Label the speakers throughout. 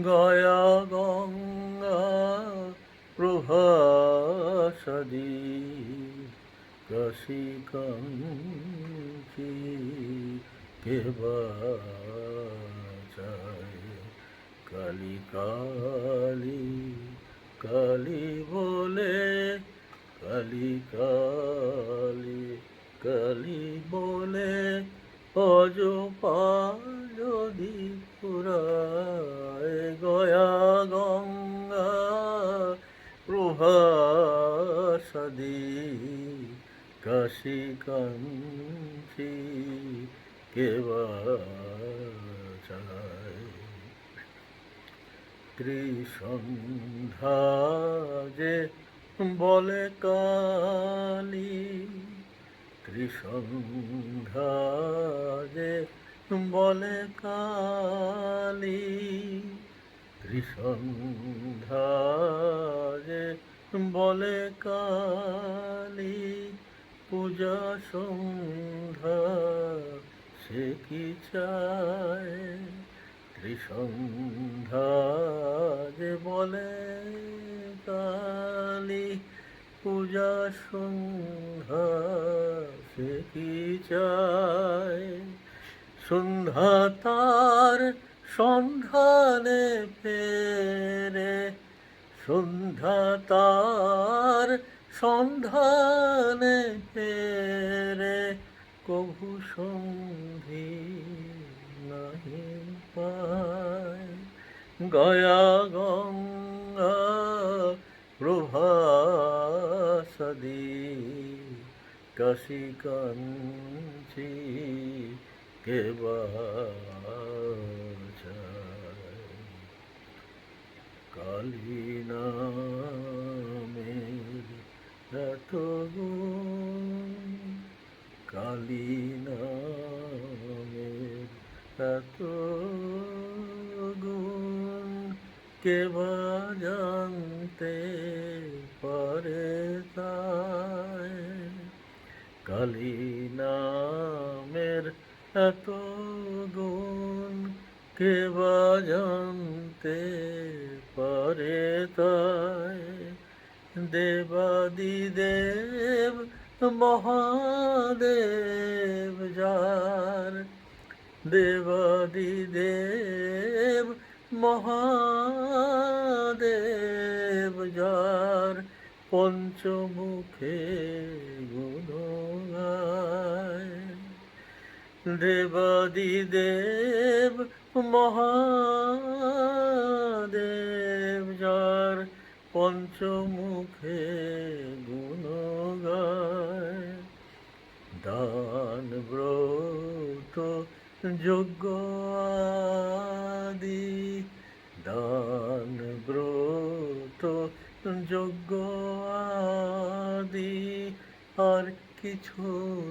Speaker 1: গয়া গঙ্গা প্রভাসদি কেবা যায় কালি কালি কালি বলে, কালি কালি কালি বলে অজ যদি পুরায় গয়া গঙ্গা প্রভাসদি কাশী কাঞ্চি কেবা ত্রিসন্ধ্যা যে বলে কালী ত্রিসন্ধ্যা যে বলে কালী ত্রিসন্ধ্যা যে বলে কালী পূজা সন্ধ্যা, সে কি চায়? বলে কালী পূজা সন্ধ্যা, সে কি চায়? সন্ধ্যা সন্ধানে ফেরে সন্ধ্যা তার সন্ধানে ফেরে। কভু সন্ধি নাহি পায়, গয়া গঙ্গা প্রভাসদি কাশী কাঞ্চি কেবা কালী এত গুণ কালী এত গুণ কেবা জানতে পারে তাই কালী নামের এত গুণ কেবা জানতে পারে দেবাদি দেব মহাদেব যার। দেবাদি দেব মহাদেব যার। পঞ্চমুখে গুণ গায় দেবাদি পঞ্চমুখে গুণ গায় দান ব্রত যোগ্য আদি। দান ব্রত যোগ্য আদি। আর কিছু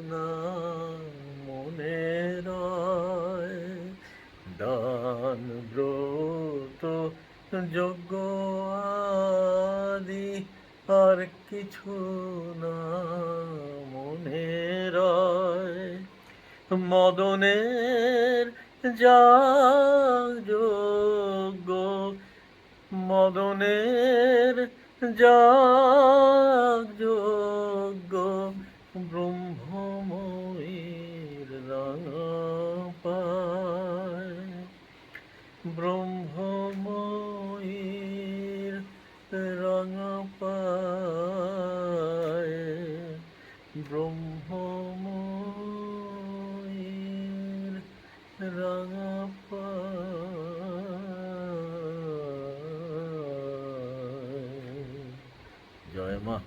Speaker 1: না মনে রয়। দান ব্রত যোগ্য আর কিছু না মনে রয়। মদনের যা যোগ্য মদনের যা যোগ্য ব্রহ্মময়ীর রাঙা পায়। ব্রহ্মময়ীর Canlarıma.